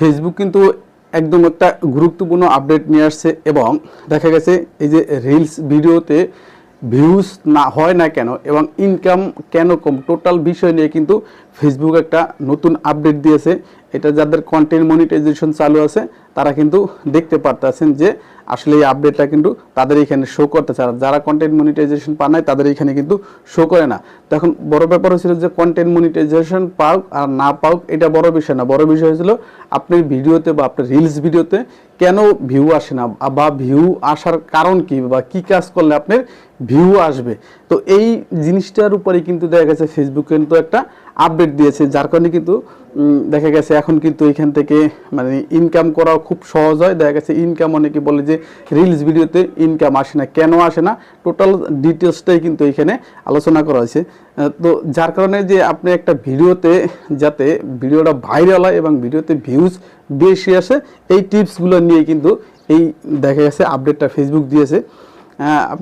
Facebook কিন্তু একদম একটা গুরুত্বপূর্ণ আপডেট নিয়ে আসছে এবং দেখা গেছে এই যে রিলস ভিডিওতে ভিউজ না হয় না কেন এবং ইনকাম কেন কম টোটাল বিষয় নিয়ে কিন্তু ফেসবুক একটা নতুন আপডেট দিয়েছে এটা যাদের কন্টেন্ট মনিটাইজেশন চালু আছে, তারা কিন্তু দেখতে পারতেছেন যে আসলে এই আপডেটটা কিন্তু তাদের এখানে শো করতেছে। আর যারা কন্টেন্ট মনিটাইজেশন পান নাই, তাদের এখানে কিন্তু শো করে না। তখন বড় ব্যাপার হচ্ছিল যে কন্টেন্ট মনিটাইজেশন পাওক আর না পাওক, এটা বড় বিষয় না। বড় বিষয় হয়েছিল আপনার ভিডিওতে বা আপনার রিলস ভিডিওতে কেন ভিউ আসে না? বা ভিউ আসার কারণ কি? বা কি কাজ করলে আপনার ভিউ আসবে? তো এই জিনিসটার উপরে কিন্তু দেখা গেছে ফেসবুক কিন্তু একটা আপডেট দিয়েছে, যার কারণে কিন্তু দেখা গেছে এখন কিন্তু এখান থেকে মানে ইনকাম করা খুব সহজ হয়। দেখা গেছে ইনকাম অনেকে বলে যে রিলস ভিডিওতে ইনকাম আসে না। কেন আসে না? টোটাল ডিটেলসটাই কিন্তু এখানে আলোচনা করা হয়েছে। তো যার কারণে যে আপনি একটা ভিডিওতে, যাতে ভিডিওটা ভাইরাল হয় এবং ভিডিওতে ভিউজ বেশি আসে, এই টিপসগুলো নিয়ে কিন্তু এই, দেখা গেছে আপডেটটা ফেসবুক দিয়েছে।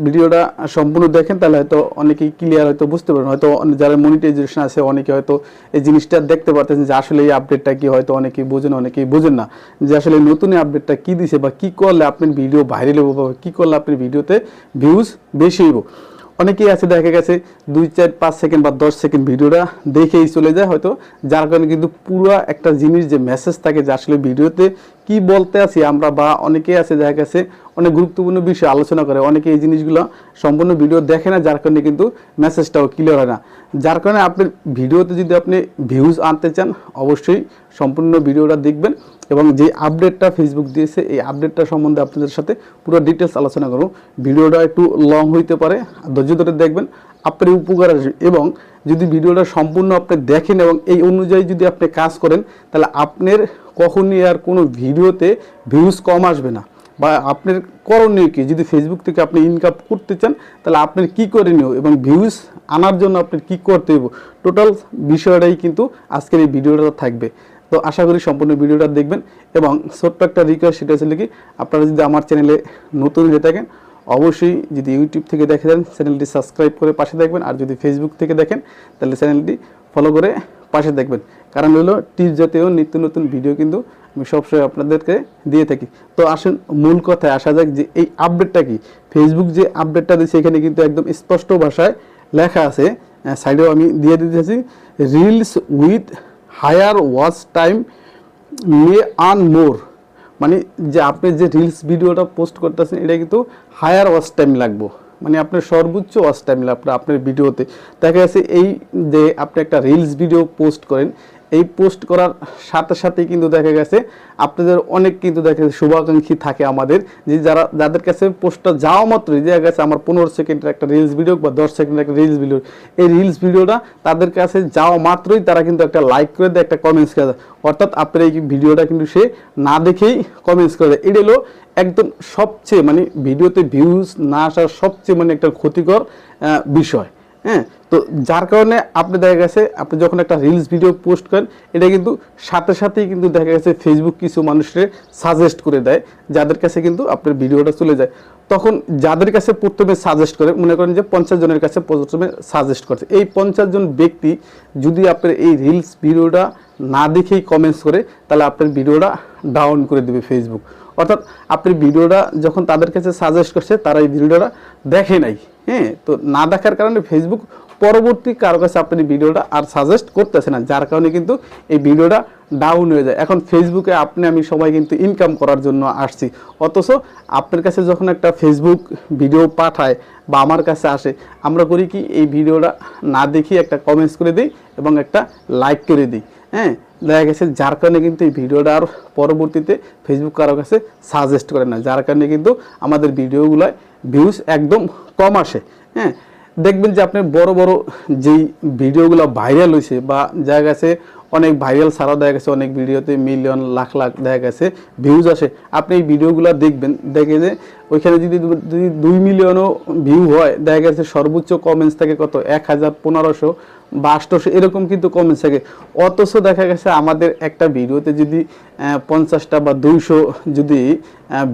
ভিডিওটা সম্পূর্ণ দেখেন, তাহলে হয়তো অনেকেই ক্লিয়ার হয়তো বুঝতে পারবেন। হয়তো যারা মনিটাইজেশন আছে, অনেকে হয়তো এই জিনিসটা দেখতে পারতেছেন যে আসলে এই আপডেটটা কি হয়তো অনেকেই বোঝেন অনেকেই বোঝেন না। যে আসলে নতুন আপডেটটা কি দিছে বা কি করলে আপনার ভিডিও ভাইরাল হব বা কি করলে আপনার ভিডিওতে ভিউজ বেশি হইব। অনেকেই আছে, দেখা গেছে দুই চার পাঁচ সেকেন্ড বা দশ সেকেন্ড ভিডিওটা দেখেই চলে যায় হয়তো। যার কারণে কিন্তু পুরো একটা জিনিস যে মেসেজ থাকে যে আসলে ভিডিওতে কি বলতে আছি আমরা বা অনেকেই আছে, দেখা গেছে অনেক গুরুত্বপূর্ণ বিষয় আলোচনা করে, অনেকে এই জিনিসগুলো সম্পূর্ণ ভিডিও দেখে না, যার কারণে কিন্তু মেসেজটাও ক্লিয়ার হয় না। যার কারণে আপনি ভিডিওতে যদি আপনি ভিউজ আনতে চান, অবশ্যই সম্পূর্ণ ভিডিওটা দেখবেন এবং যে আপডেটটা ফেসবুক দিয়েছে, এই আপডেটটা সম্বন্ধে আপনাদের সাথে পুরো ডিটেলস আলোচনা করব। ভিডিওটা একটু লং হইতে পারে, ধৈর্য ধরে দেখবেন, আপনার উপকার আসবে এবং যদি ভিডিওটা সম্পূর্ণ আপনি দেখেন এবং এই অনুযায়ী যদি আপনি কাজ করেন, তাহলে আপনার কখনই আর কোনো ভিডিওতে ভিউজ কম আসবে না। বা আপনার করণীয় কী? যদি ফেসবুক থেকে আপনি ইনকাম করতে চান, তাহলে আপনার কি করণীয়? এবং ভিউজ আনার জন্য আপনার কি করতে হবে টোটাল বিষয়টাই কিন্তু আজকের এই ভিডিওটা থাকবে। তো আশা করি সম্পূর্ণ ভিডিওটা দেখবেন এবং ছোট্ট একটা রিকোয়েস্ট সেটা হচ্ছে কি, আপনারা যদি আমার চ্যানেলে নতুন হয়ে থাকেন, অবশ্যই যদি ইউটিউব থেকে দেখে যান চ্যানেলটি সাবস্ক্রাইব করে পাশে দেখবেন আর যদি ফেসবুক থেকে দেখেন, তাহলে চ্যানেলটি ফলো করে পাশে দেখবেন। কারণ হলো টিপস জাতীয় নিত্য নতুন ভিডিও কিন্তু আমি সবসময় আপনাদেরকে দিয়ে থাকি। তো আসুন, মূল কথায় আসা যাক যে এই আপডেটটা কি? ফেসবুক যে আপডেটটা দিচ্ছে এখানে কিন্তু একদম স্পষ্ট ভাষায় লেখা আছে। সাইডেও আমি দিয়ে দিতেছি reels with higher watch time may earn more মানে যে আপনি যে রিলস ভিডিওটা পোস্ট করতেছেন, এটা কিন্তু হায়ার ওয়াচ টাইম লাগবে। মানে আপনার সর্বোচ্চ ওয়াচ টাইম লাগবে আপনার ভিডিওতে দেখা যাচ্ছে এই যে আপনি একটা রিলস ভিডিও পোস্ট করেন এই পোস্ট করার সাথে সাথে কিন্তু দেখা গেছে, আপনাদের অনেক কিন্তু দেখা গেছে শুভাকাঙ্ক্ষী থাকে আমাদের, যে যারা, যাদের কাছে পোস্টটা যাওয়া মাত্রই, দেখা গেছে আমার পনেরো সেকেন্ডের একটা রিলস ভিডিও বা দশ সেকেন্ডের একটা রিলস ভিডিও এই রিলস ভিডিওটা তাদের কাছে যাওয়া মাত্রই তারা কিন্তু একটা লাইক করে দেয়, একটা কমেন্টস করে দেয়। অর্থাৎ আপনার এই ভিডিওটা কিন্তু সে না দেখেই কমেন্টস করে দেয়। এটা হলো একদম সবচেয়ে মানে ভিডিওতে ভিউজ না আসার সবচেয়ে মানে একটা ক্ষতিকর বিষয়। হ্যাঁ? তো যার কারণে আপনি দেখা গেছে, আপনি যখন একটা রিলস ভিডিও পোস্ট করেন, এটা কিন্তু সাথে সাথেই কিন্তু দেখা গেছে ফেসবুক কিছু মানুষের সাজেস্ট করে দেয়, যাদের কাছে কিন্তু আপনার ভিডিওটা চলে যায়। তখন যাদের কাছে প্রথমে সাজেস্ট করে, মনে করেন যে পঞ্চাশ জনের কাছে প্রথমে সাজেস্ট করছে। এই পঞ্চাশ জন ব্যক্তি যদি আপনার এই রিলস ভিডিওটা না দেখেই কমেন্টস করে, তাহলে আপনার ভিডিওটা ডাউন করে দেবে ফেসবুক অর্থাৎ আপনি ভিডিওটা যখন তাদের কাছে সাজেস্ট করছে, তারা এই ভিডিওটা দেখে নাই। হ্যাঁ তো না দেখার কারণে ফেসবুক পরবর্তী কারও কাছে আপনি ভিডিওটা আর সাজেস্ট করতেছে না, যার কারণে কিন্তু এই ভিডিওটা ডাউন হয়ে যায়। এখন ফেসবুকে আপনি, আমি সবাই কিন্তু ইনকাম করার জন্য আসছি। অথচ আপনার কাছে যখন একটা ফেসবুক ভিডিও পাঠায় বা আমার কাছে আসে, আমরা করি কি, এই ভিডিওটা না দেখি একটা কমেন্টস করে দিই এবং একটা লাইক করে দিই। হ্যাঁ দেখা গেছে যার কারণে কিন্তু এই ভিডিওটা আর পরবর্তীতে ফেসবুক কারও কাছে সাজেস্ট করে না, যার কারণে কিন্তু আমাদের ভিডিওগুলোয় ভিউজ একদম কম আসে হ্যাঁ? দেখবেন যে আপনার বড় বড় যেই ভিডিওগুলো ভাইরাল হয়েছে বা দেখা গেছে অনেক ভাইরাল ছাড়াও দেখা গেছে, অনেক ভিডিওতে মিলিয়ন লাখ লাখ দেখা গেছে ভিউজ আসে। আপনি এই ভিডিওগুলো দেখবেন, দেখে যে ওইখানে যদি যদি দুই মিলিয়নও ভিউ হয়, দেখা গেছে সর্বোচ্চ কমেন্টস থাকে কত? এক হাজার পনেরোশো বা আটশোশো, এরকম কিন্তু কমেন্টস থাকে। অথচ দেখা গেছে আমাদের একটা ভিডিওতে যদি পঞ্চাশটা বা দুইশো যদি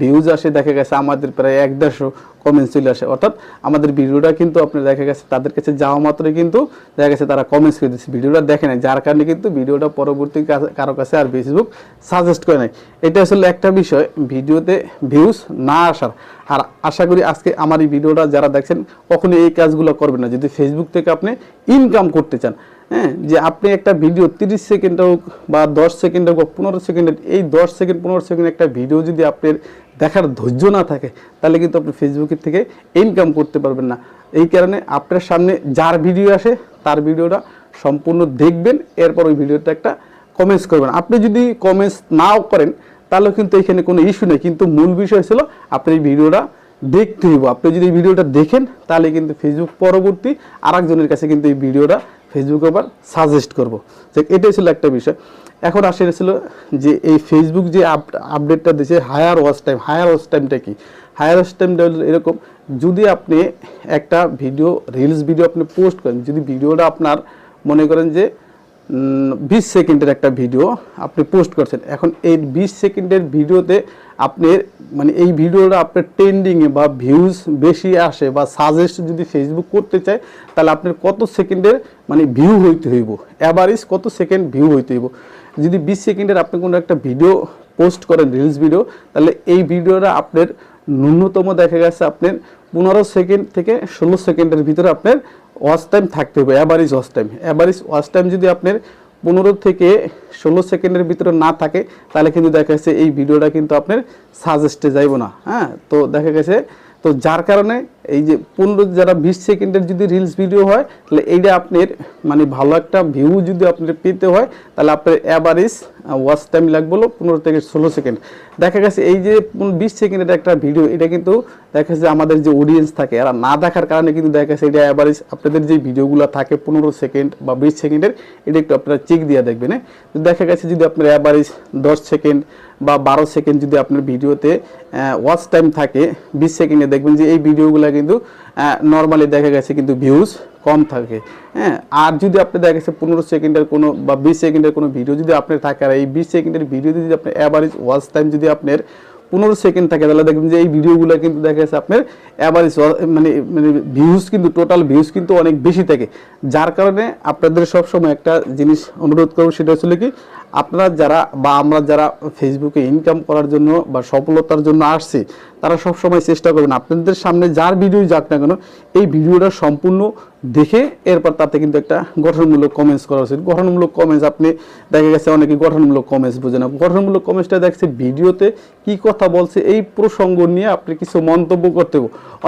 ভিউজ আসে, দেখা গেছে আমাদের প্রায় এক দেড়শো কমেন্টস চলে আসে। অর্থাৎ আমাদের ভিডিওটা কিন্তু আপনার দেখা গেছে, তাদের কাছে যাওয়া মাত্রই কিন্তু দেখা গেছে তারা কমেন্টস করে দিচ্ছে ভিডিওটা দেখে নাই যার কারণে কিন্তু ভিডিওটা পরবর্তী কারও কাছে আর ফেসবুক সাজেস্ট করে নাই এটা আসলে একটা বিষয়, ভিডিওতে ভিউজ না আসার। আর আশা করি আজকে আমার এই ভিডিওটা যারা দেখছেন কখনো এই কাজগুলো করবেন না। যদি ফেসবুক থেকে আপনি ইনকাম করতে চান হ্যাঁ যে আপনি একটা ভিডিও তিরিশ সেকেন্ড হোক বা দশ সেকেন্ড হোক বা পনেরো সেকেন্ডের এই দশ সেকেন্ড পনেরো সেকেন্ড একটা ভিডিও যদি আপনার দেখার ধৈর্য না থাকে, তাহলে কিন্তু আপনি ফেসবুকের থেকে ইনকাম করতে পারবেন না। এই কারণে আপনার সামনে যার ভিডিও আসে, তার ভিডিওটা সম্পূর্ণ দেখবেন, এরপর ওই ভিডিওটা একটা কমেন্টস করবেন। আপনি যদি কমেন্টস নাও করেন তাহলে কিন্তু এখানে কোনো ইস্যু নেই। কিন্তু মূল বিষয় ছিল আপনি এই ভিডিওটা দেখতে হইব। আপনি যদি এই ভিডিওটা দেখেন, তাহলে কিন্তু ফেসবুক পরবর্তী আরেকজনের কাছে কিন্তু এই ভিডিওটা ফেসবুক আবার সাজেস্ট করব। যে এটাই ছিল একটা বিষয়। এখন আসে ছিল যে এই ফেসবুক যে আপডেটটা দিয়েছে higher watch time higher watch টাইমটা কি? হায়ার ওয়াচ টাইমটা এরকম, যদি আপনি একটা ভিডিও রিলস ভিডিও আপনি পোস্ট করেন, যদি ভিডিওটা আপনার মনে করেন যে বিশ সেকেন্ডের একটা ভিডিও আপনি পোস্ট করছেন, এখন এই বিশ সেকেন্ডের ভিডিওতে আপনি মানে এই ভিডিওটা আপনার ট্রেন্ডিংয়ে বা ভিউজ বেশি আসে বা সাজেস্ট যদি ফেসবুক করতে চায়, তাহলে আপনার কত সেকেন্ডের মানে ভিউ হইতে হইব? অ্যাভারেজ কত সেকেন্ড ভিউ হইতে হইব? যদি বিশ সেকেন্ডের আপনি কোনো একটা ভিডিও পোস্ট করেন রিলস ভিডিও তাহলে এই ভিডিওটা আপনার ন্যূনতম দেখা গেছে আপনার পনেরো সেকেন্ড থেকে ষোলো সেকেন্ডের ভিতরে আপনার ওয়াচ টাইম থাকতে হবে average watch time average watch time যদি আপনার পনেরো থেকে ষোলো সেকেন্ডের ভিতরে না থাকে, তাহলে কিন্তু দেখা গেছে এই ভিডিওটা কিন্তু আপনার সাজেস্টে যাইব না হ্যাঁ? তো দেখা গেছে, তো যার কারণে এই যে পনেরো যারা বিশ সেকেন্ডের যদি রিলস ভিডিও হয়, তাহলে এইটা আপনার মানে ভালো একটা ভিউ যদি আপনার পেতে হয়, তাহলে আপনার অ্যাভারেজ ওয়াচ টাইম লাগবে হলো পনেরো থেকে ষোলো সেকেন্ড। দেখা গেছে এই যে বিশ সেকেন্ডের একটা ভিডিও এটা কিন্তু দেখা যাচ্ছে আমাদের যে অডিয়েন্স থাকে, এরা না দেখার কারণে কিন্তু দেখা যাচ্ছে এটা অ্যাভারেজ আপনাদের যে ভিডিওগুলো থাকে পনেরো সেকেন্ড বা বিশ সেকেন্ডের, এটা একটু আপনারা চেক দিয়ে দেখবেন হ্যাঁ? তো দেখা গেছে যদি আপনার অ্যাভারেজ দশ সেকেন্ড বা বারো সেকেন্ড যদি আপনার ভিডিওতে ওয়াচ টাইম থাকে, বিশ সেকেন্ডে দেখবেন যে এই ভিডিওগুলো কিন্তু নর্মালি দেখা গেছে কিন্তু ভিউজ কম থাকে। হ্যাঁ আর যদি আপনি দেখা গেছে পনেরো সেকেন্ডের কোনো বা বিশ সেকেন্ডের কোনো ভিডিও যদি আপনার থাকে, আর এই বিশ সেকেন্ডের ভিডিও যদি আপনার অ্যাভারেজ ওয়াচ টাইম যদি আপনার পনেরো সেকেন্ড থাকে, তাহলে দেখবেন যে এই ভিডিওগুলো কিন্তু দেখা যাচ্ছে আপনার অ্যাভারেজ মানে মানে ভিউজ কিন্তু টোটাল ভিউজ কিন্তু অনেক বেশি থাকে। যার কারণে আপনাদের সবসময় একটা জিনিস অনুরোধ করব, সেটা হচ্ছে কি আপনারা যারা বা আমরা যারা ফেসবুকে ইনকাম করার জন্য বা সফলতার জন্য আসছি, তারা সব সময় চেষ্টা করবেন। আপনাদের সামনে যার ভিডিও যাক না কেন, এই ভিডিওটা সম্পূর্ণ দেখে এরপর তাতে কিন্তু একটা গঠনমূলক কমেন্টস করা উচিত। গঠনমূলক কমেন্টস আপনি, দেখা গেছে অনেকে গঠনমূলক কমেন্টস বুঝে না। গঠনমূলক কমেন্টসটা দেখছে ভিডিওতে কি কথা বলছে, এই প্রসঙ্গ নিয়ে আপনি কিছু মন্তব্য করতে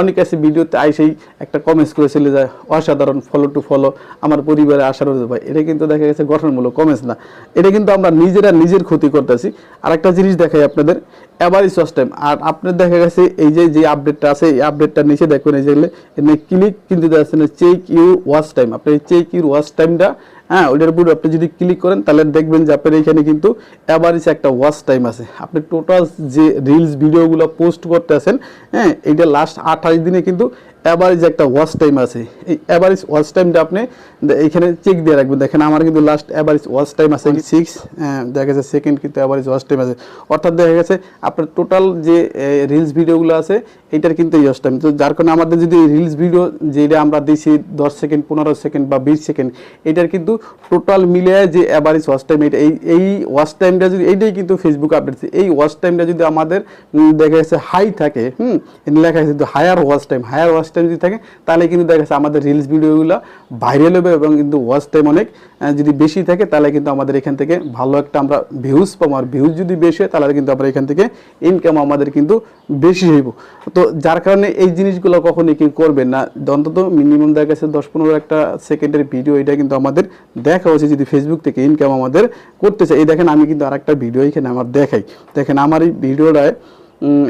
অনেক আছে ভিডিওতে আইসেই একটা কমেন্টস করে চলে যায় অসাধারণ ফলো টু ফলো আমার পরিবারে আসার ভাই। এটা কিন্তু দেখা গেছে গঠনমূলক কমেন্টস না। এটা কিন্তু আমরা নিজেরা নিজের ক্ষতি করতেছি। আর একটা জিনিস দেখাই আপনাদের অ্যাভারেজ ওয়াচ টাইম আর আপনার দেখা গেছে, এই যে যে আপডেটটা আছে, এই আপডেটটা নিচে দেখবেন এই যেগুলো এখানে ক্লিক কিন্তু দেখাচ্ছে না চেক ইউর ওয়াচ টাইম আপনি এই চেক ইউর ওয়াচ টাইমটা হ্যাঁ ওইটার উপর আপনি যদি ক্লিক করেন, তাহলে দেখবেন যে আপনার এখানে কিন্তু অ্যাভারেজ একটা ওয়াচ টাইম আছে। আপনি টোটাল যে রিলস ভিডিওগুলো পোস্ট করতে আছেন হ্যাঁ এইটা লাস্ট আঠাশ দিনে কিন্তু অ্যাভারেজ একটা ওয়াচ টাইম আছে। এই অ্যাভারেজ ওয়াচ টাইমটা আপনি এইখানে চেক দিয়ে রাখবেন। দেখেন আমার কিন্তু লাস্ট অ্যাভারেজ ওয়াচ টাইম আছে সিক্স দেখা গেছে সেকেন্ড কিন্তু অ্যাভারেজ ওয়াচ টাইম আছে। অর্থাৎ দেখা গেছে আপনার টোটাল যে রিলস ভিডিওগুলো আছে এইটার কিন্তু এই ওয়াচ টাইম তো যার কারণে আমাদের যদি রিলস ভিডিও যেটা আমরা দিছি দশ সেকেন্ড পনেরো সেকেন্ড বা বিশ সেকেন্ড এটার কিন্তু টোটাল মিলিয়ে যে অ্যাভারেজ ওয়াচ টাইম এটা এই এই ওয়াচ টাইমটা যদি এইটাই কিন্তু ফেসবুক আপডেট এই ওয়াচ টাইমটা যদি আমাদের দেখা গেছে হাই থাকে হুম লেখা আছে higher watch time higher watch time যদি থাকে, তাহলে কিন্তু দেখা যাচ্ছে আমাদের রিলস ভিডিওগুলো ভাইরাল হবে এবং কিন্তু ওয়াচ টাইম অনেক যদি বেশি থাকে, তাহলে কিন্তু আমাদের এখান থেকে ভালো একটা আমরা ভিউজ পাবো। আর ভিউজ যদি বেশি হয়, তাহলে কিন্তু আমরা এখান থেকে ইনকাম আমাদের কিন্তু বেশি হইব। তো যার কারণে এই জিনিসগুলো কখনই কি করবেন না। অন্তত মিনিমাম দেখা গেছে দশ পনেরো একটা সেকেন্ডের ভিডিও এটা কিন্তু আমাদের দেখা উচিত যদি ফেসবুক থেকে ইনকাম আমাদের করতে চাই এই দেখেন আমি কিন্তু আরেকটা ভিডিও এখানে আমার দেখাই। দেখেন আমার এই ভিডিওটায়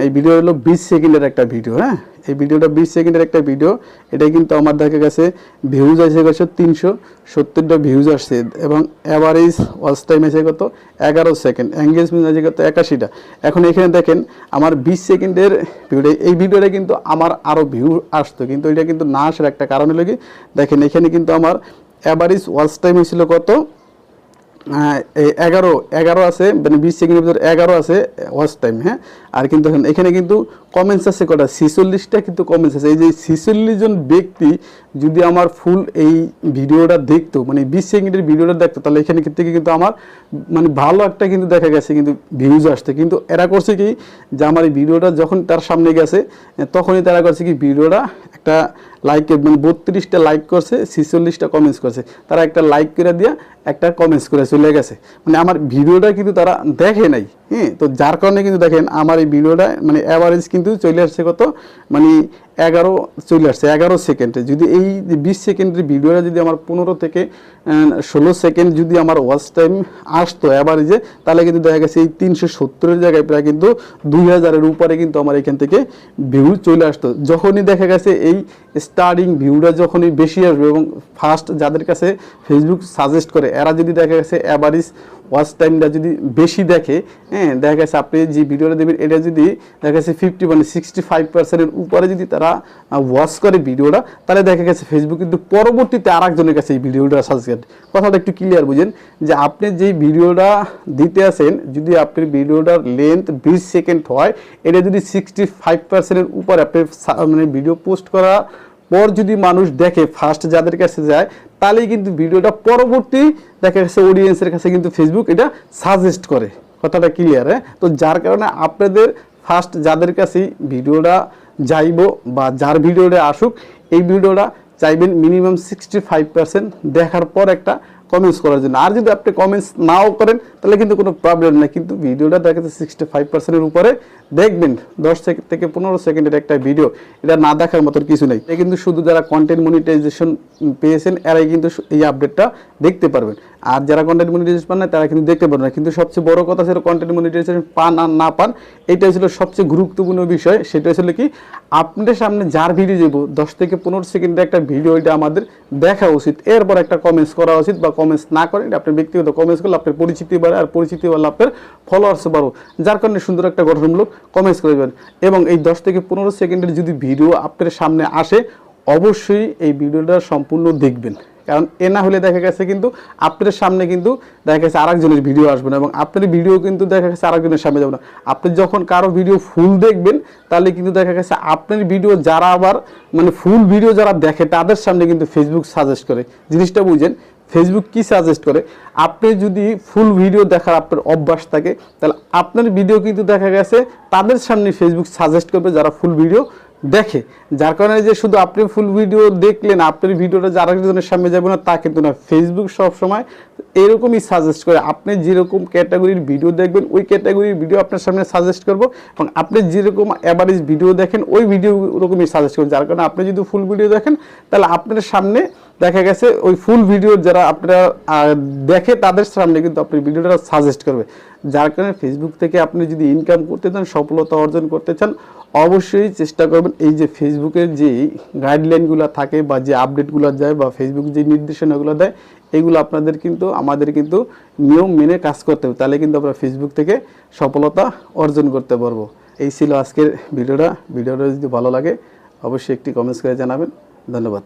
এই ভিডিও হলো বিশ সেকেন্ডের একটা ভিডিও হ্যাঁ? এই ভিডিওটা বিশ সেকেন্ডের একটা ভিডিও এটা কিন্তু আমার দেখা গেছে ভিউজ আছে গেছে তিনশো সত্তরটা ভিউজ আসছে, এবং অ্যাভারেজ ওয়াচ টাইম এসে কত এগারো সেকেন্ড এঙ্গেজমেন্ট আছে কত একাশিটা। এখন এখানে দেখেন, আমার বিশ সেকেন্ডের ভিডিও এই ভিডিওটা কিন্তু আমার আরও ভিউ আসতো, কিন্তু এটা কিন্তু না আসার একটা কারণ হলো কি, দেখেন এখানে কিন্তু আমার অ্যাভারেজ ওয়াচ টাইম হয়েছিল কত? এগারো এগারো আছে মানে বিশ সেকেন্ডের ভিতরে এগারো আছে ওয়াচ টাইম হ্যাঁ? আর কিন্তু এখানে কিন্তু কমেন্টস আছে কটা? ছিচল্লিশটা কিন্তু কমেন্টস আছে। এই যে ছিচল্লিশ জন ব্যক্তি যদি আমার ফুল এই ভিডিওটা দেখতো মানে বিশ সেকেন্ডের ভিডিওটা দেখতো, তাহলে এখানে থেকে কিন্তু আমার মানে ভালো একটা কিন্তু দেখা গেছে, কিন্তু ভিউজ আসতে কিন্তু এরা করছে কি যে আমার এই ভিডিওটা যখন তার সামনে গেছে তখনই তারা করছে কি ভিডিওটা একটা লাইক মানে বত্রিশটা লাইক করছে, ছিচল্লিশটা কমেন্টস করছে। তারা একটা লাইক করে দিয়ে একটা কমেন্টস করে চলে গেছে। মানে আমার ভিডিওটা কিন্তু তারা দেখে নাই। হ্যাঁ তো যার কারণে কিন্তু দেখেন আমার এই ভিডিওটা মানে অ্যাভারেজ কিন্তু চলে আসছে কত? মানে এগারো চলে আসছে, এগারো সেকেন্ডে যদি এই বিশ সেকেন্ডের ভিডিওটা যদি আমার পনেরো থেকে ষোলো সেকেন্ড যদি আমার ওয়াচ টাইম আসতো অ্যাভারেজে তাহলে কিন্তু দেখা গেছে এই তিনশো সত্তরের জায়গায় প্রায় কিন্তু দুই হাজারের উপরে কিন্তু আমার এখান থেকে ভিউ চলে আসতো। যখনই দেখা গেছে এই স্টার্টিং ভিউটা যখনই বেশি আসবে এবং ফার্স্ট যাদের কাছে ফেসবুক সাজেস্ট করে, এরা যদি দেখা গেছে অ্যাভারেজ ওয়াচ টাইমটা যদি বেশি দেখে হ্যাঁ দেখা গেছে আপনি যে ভিডিওটা দেবেন এটা যদি দেখা গেছে ফিফটি মানে সিক্সটি ফাইভ পার্সেন্টের উপরে যদি তারা ওয়াচ করে ভিডিওটা তাহলে দেখা গেছে ফেসবুক কিন্তু পরবর্তীতে আর একজনের কাছে এই ভিডিওটা সাজেস্ট কথাটা একটু ক্লিয়ার বুঝেন, যে আপনি যেই ভিডিওটা দিতে আসেন যদি আপনার ভিডিওটার লেন্থ বিশ সেকেন্ড হয়, এটা যদি সিক্সটি ফাইভ পার্সেন্টের উপরে আপনি মানে ভিডিও পোস্ট করা পর যদি মানুষ দেখে ফার্স্ট যাদের কাছে যায়, তাহলেই কিন্তু ভিডিওটা পরবর্তী দেখা গেছে অডিয়েন্সের কাছে কিন্তু ফেসবুক এটা সাজেস্ট করে। কথাটা ক্লিয়ার হ্যাঁ? তো যার কারণে আপনাদের ফার্স্ট যাদের কাছেই ভিডিওটা যাইব বা যার ভিডিওটা আসুক, এই ভিডিওটা চাইবেন মিনিমাম সিক্সটি ফাইভ পার্সেন্ট দেখার পর একটা কমেন্টস করার জন্য। আর যদি আপনি কমেন্টস নাও করেন, তাহলে কিন্তু কোনো প্রবলেম নেই। কিন্তু ভিডিওটা দেখা যাচ্ছে সিক্সটি ফাইভ পার্সেন্টের উপরে দেখবেন, দশ সেকেন্ড থেকে পনেরো সেকেন্ডের একটা ভিডিও এটা না দেখার মতো কিছু নেই। এটা কিন্তু শুধু যারা কন্টেন্ট মনিটাইজেশন পেয়েছেন, এরাই কিন্তু এই আপডেটটা দেখতে পারবেন। আর যারা কন্টেন্ট মনিটাইজেশন পান না, তারা কিন্তু দেখতে পারবেন না। কিন্তু সবচেয়ে বড় কথা ছিল কন্টেন্ট মনিটাইজেশন পান আর না পান এটাই ছিল সবচেয়ে গুরুত্বপূর্ণ বিষয়। সেটা ছিল কি, আপনাদের সামনে যার ভিডিও যাব দশ থেকে পনেরো সেকেন্ডের একটা ভিডিও এটা আমাদের দেখা উচিত। এরপর একটা কমেন্টস করা উচিত বা কমেন্টস না করেন, আপনার ব্যক্তিগত কমেন্টস করলে আপনার পরিচিতি বাড়ে আর পরিচিতি বাড়লে আপনার ফলোয়ার্স বাড়ো যার কারণে সুন্দর একটা গঠনমূলক কমেন্টস করে এবং এই দশ থেকে পনেরো সেকেন্ডের যদি ভিডিও আপনার সামনে আসে, অবশ্যই এই ভিডিওটা সম্পূর্ণ দেখবেন। কারণ এ না হলে দেখা গেছে কিন্তু আপনার সামনে কিন্তু দেখা গেছে আরেকজনের ভিডিও আসবে না এবং আপনার ভিডিও কিন্তু দেখা গেছে আরেকজনের সামনে যাবে না। আপনি যখন কারও ভিডিও ফুল দেখবেন, তাহলে কিন্তু দেখা গেছে আপনার ভিডিও যারা আবার মানে ফুল ভিডিও যারা দেখে, তাদের সামনে কিন্তু ফেসবুক সাজেস্ট করে। জিনিসটা বুঝেন ফেসবুক কি সাজেস্ট করে? আপনি যদি ফুল ভিডিও দেখার আপনার অভ্যাস থাকে, তাহলে আপনার ভিডিও কিন্তু দেখা গেছে, তাদের সামনে ফেসবুক সাজেস্ট করবে যারা ফুল ভিডিও দেখে। যার কারণে যে শুধু আপনি ফুল ভিডিও দেখলেন, আপনার ভিডিওটা যারা একজনের সামনে যাবে না, তা কিন্তু না। ফেসবুক সবসময় এরকমই সাজেস্ট করে। আপনি যেরকম ক্যাটাগরির ভিডিও দেখবেন, ওই ক্যাটাগরির ভিডিও আপনার সামনে সাজেস্ট করব এবং আপনি যেরকম অ্যাভারেজ ভিডিও দেখেন, ওই ভিডিও ওরকমই সাজেস্ট করবেন যার কারণে আপনি যদি ফুল ভিডিও দেখেন, তাহলে আপনার সামনে দেখা গেছে ওই ফুল ভিডিও যারা আপনারা দেখে তাদের সামনে কিন্তু আপনি ভিডিওটা সাজেস্ট করবে। যার কারণে ফেসবুক থেকে আপনি যদি ইনকাম করতে চান, সফলতা অর্জন করতে চান, অবশ্যই চেষ্টা করবেন এই যে ফেসবুকের যে গাইডলাইনগুলো থাকে বা যে আপডেটগুলো দেয় বা ফেসবুক যে নির্দেশনাগুলো দেয়, এগুলো আপনাদের কিন্তু, আমাদের কিন্তু নিয়ম মেনে কাজ করতে হবে। তাহলে কিন্তু আমরা ফেসবুক থেকে সফলতা অর্জন করতে পারব। এই ছিল আজকের ভিডিওটা। ভিডিওটা যদি ভালো লাগে, অবশ্যই একটি কমেন্টস করে জানাবেন। ধন্যবাদ।